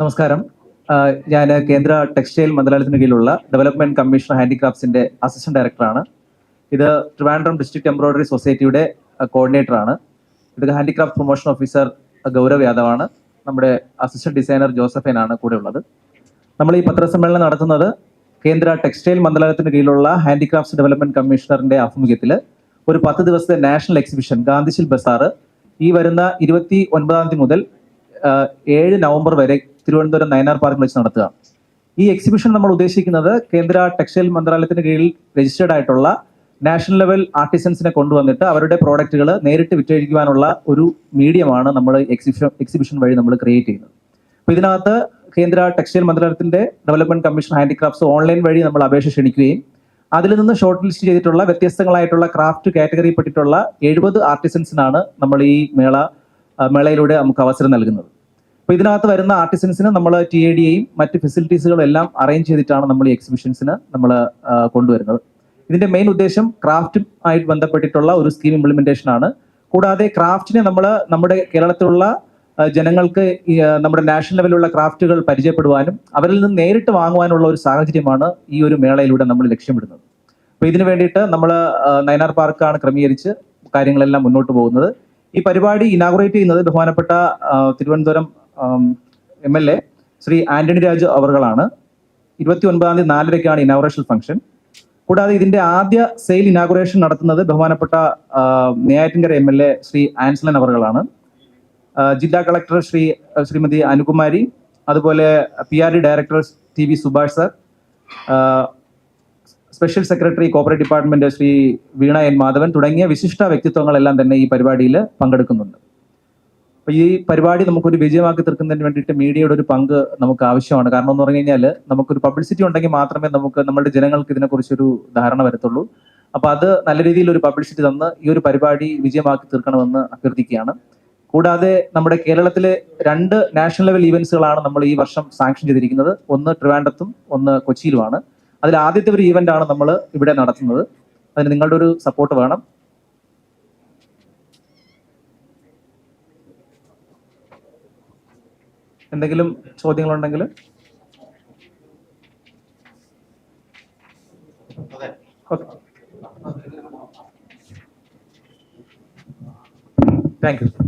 നമസ്കാരം. ഞാൻ കേന്ദ്ര ടെക്സ്റ്റൈൽ മന്ത്രാലയത്തിന് കീഴിലുള്ള ഡെവലപ്മെന്റ് കമ്മീഷണർ ഹാൻഡിക്രാഫ്റ്റ്സിന്റെ അസിസ്റ്റന്റ് ഡയറക്ടറാണ്. ഇത് ട്രിവാൻഡ്രം ഡിസ്ട്രിക്ട് എംബ്രോയിഡറി സൊസൈറ്റിയുടെ കോർഡിനേറ്ററാണ്. ഇത് ഹാൻഡിക്രാഫ്റ്റ് പ്രൊമോഷൻ ഓഫീസർ ഗൗരവ് യാദവാണ്. നമ്മുടെ അസിസ്റ്റന്റ് ഡിസൈനർ ജോസഫൈനാണ് കൂടെ ഉള്ളത് നമ്മൾ ഈ പത്രസമ്മേളനം നടത്തുന്നത് കേന്ദ്ര ടെക്സ്റ്റൈൽ മന്ത്രാലയത്തിന് കീഴിലുള്ള ഹാൻഡിക്രാഫ്റ്റ്സ് ഡെവലപ്മെന്റ് കമ്മീഷണറിന്റെ ആഭിമുഖ്യത്തിൽ ഒരു പത്ത് ദിവസത്തെ നാഷണൽ എക്സിബിഷൻ ഗാന്ധിശിൽ ബസാറ് ഈ വരുന്ന ഇരുപത്തി ഒൻപതാം തീയതി മുതൽ ഏഴ് നവംബർ വരെ തിരുവനന്തപുരം നയനാർ പാർക്കിൽ വെച്ച് നടത്തുക. ഈ എക്സിബിഷൻ നമ്മൾ ഉദ്ദേശിക്കുന്നത് കേന്ദ്ര ടെക്സ്റ്റൈൽ മന്ത്രാലയത്തിന് കീഴിൽ രജിസ്റ്റേർഡ് ആയിട്ടുള്ള നാഷണൽ ലെവൽ ആർട്ടിസൻസിനെ കൊണ്ടുവന്നിട്ട് അവരുടെ പ്രോഡക്റ്റുകൾ നേരിട്ട് വിറ്റഴിക്കുവാനുള്ള ഒരു മീഡിയമാണ് നമ്മൾ എക്സിബിഷൻ എക്സിബിഷൻ വഴി നമ്മൾ ക്രിയേറ്റ് ചെയ്യുന്നത്. അപ്പോൾ ഇതിനകത്ത് കേന്ദ്ര ടെക്സ്റ്റൈൽ മന്ത്രാലയത്തിന്റെ ഡെവലപ്മെന്റ് കമ്മീഷൻ ഹാൻഡിക്രാഫ്റ്റ്സ് ഓൺലൈൻ വഴി നമ്മൾ അപേക്ഷ ക്ഷണിക്കുകയും അതിൽ നിന്ന് ഷോർട്ട് ലിസ്റ്റ് ചെയ്തിട്ടുള്ള വ്യത്യസ്തങ്ങളായിട്ടുള്ള ക്രാഫ്റ്റ് കാറ്റഗറിയിൽപ്പെട്ടിട്ടുള്ള എഴുപത് ആർട്ടിസൻസിനാണ് നമ്മൾ ഈ മേള മേളയിലൂടെ നമുക്ക് അവസരം നൽകുന്നത്. അപ്പോൾ ഇതിനകത്ത് വരുന്ന ആർട്ടിസൻസിന് നമ്മൾ ടി എ ഡിയെയും മറ്റ് ഫെസിലിറ്റീസുകളും എല്ലാം അറേഞ്ച് ചെയ്തിട്ടാണ് നമ്മൾ ഈ എക്സിബിഷൻസിന് നമ്മൾ കൊണ്ടുവരുന്നത്. ഇതിന്റെ മെയിൻ ഉദ്ദേശം ക്രാഫ്റ്റുമായിട്ട് ബന്ധപ്പെട്ടിട്ടുള്ള ഒരു സ്കീം ഇംപ്ലിമെന്റേഷൻ ആണ്. കൂടാതെ ക്രാഫ്റ്റിനെ നമ്മൾ നമ്മുടെ കേരളത്തിലുള്ള ജനങ്ങൾക്ക് നമ്മുടെ നാഷണൽ ലെവലിലുള്ള ക്രാഫ്റ്റുകൾ പരിചയപ്പെടുവാനും അവരിൽ നിന്ന് നേരിട്ട് വാങ്ങുവാനുള്ള ഒരു സാഹചര്യമാണ് ഈ ഒരു മേളയിലൂടെ നമ്മൾ ലക്ഷ്യമിടുന്നത്. അപ്പോൾ ഇതിനു വേണ്ടിയിട്ട് നമ്മൾ നയനാർ പാർക്കാണ് ക്രമീകരിച്ച് കാര്യങ്ങളെല്ലാം മുന്നോട്ട് പോകുന്നത്. ഈ പരിപാടി ഇനാഗുറേറ്റ് ചെയ്യുന്നത് ബഹുമാനപ്പെട്ട Thiruvananthapuram M L A Shri Antony Raju അവറുകളാണ് ഇരുപത്തി ഒൻപതാം തീയതി നാലരയ്ക്കാണ് ഇനാഗുറേഷൻ ഫംഗ്ഷൻ കൂടാതെ ഇതിന്റെ ആദ്യ സെയിൽ ഇനാഗുറേഷൻ നടത്തുന്നത് ബഹുമാനപ്പെട്ട Neyyattinkara M L A Shri Ansalan അവർകളാണ്. ആ, ജില്ലാ കളക്ടർ ശ്രീ ശ്രീമതി അനുകുമാരി അതുപോലെ P R D director T V Subhash sir special secretary cooperate department Shri Veena N Madhavan തുടങ്ങിയ വിശിഷ്ട വ്യക്തിത്വങ്ങളെല്ലാം തന്നെ ഈ പരിപാടിയിൽ പങ്കെടുക്കുന്നുണ്ട്. അപ്പോൾ ഈ പരിപാടി നമുക്കൊരു വിജയമാക്കി തീർക്കുന്നതിന് വേണ്ടിയിട്ട് മീഡിയയുടെ ഒരു പങ്ക് നമുക്ക് ആവശ്യമാണ്. കാരണം എന്ന് പറഞ്ഞു കഴിഞ്ഞാൽ നമുക്കൊരു പബ്ലിസിറ്റി ഉണ്ടെങ്കിൽ മാത്രമേ നമുക്ക് നമ്മുടെ ജനങ്ങൾക്ക് ഇതിനെക്കുറിച്ചൊരു ധാരണ വരത്തുള്ളൂ. അപ്പോൾ അത് നല്ല രീതിയിൽ ഒരു പബ്ലിസിറ്റി തന്ന് ഈ ഒരു പരിപാടി വിജയമാക്കി തീർക്കണമെന്ന് അഭ്യർത്ഥിക്കുകയാണ്. കൂടാതെ നമ്മുടെ കേരളത്തിലെ രണ്ട് നാഷണൽ ലെവൽ ഈവന്റ്സുകളാണ് നമ്മൾ ഈ വർഷം സാങ്ഷൻ ചെയ്തിരിക്കുന്നത്. ഒന്ന് ട്രിവാൻഡത്തും ഒന്ന് കൊച്ചിയിലുമാണ്. അതിൽ ആദ്യത്തെ ഒരു ഈവന്റ് ആണ് നമ്മൾ ഇവിടെ നടത്തുന്നത്. അതിന് നിങ്ങളുടെ ഒരു സപ്പോർട്ട് വേണം. എന്തെങ്കിലും ചോദ്യങ്ങളുണ്ടെങ്കിൽ? Thank you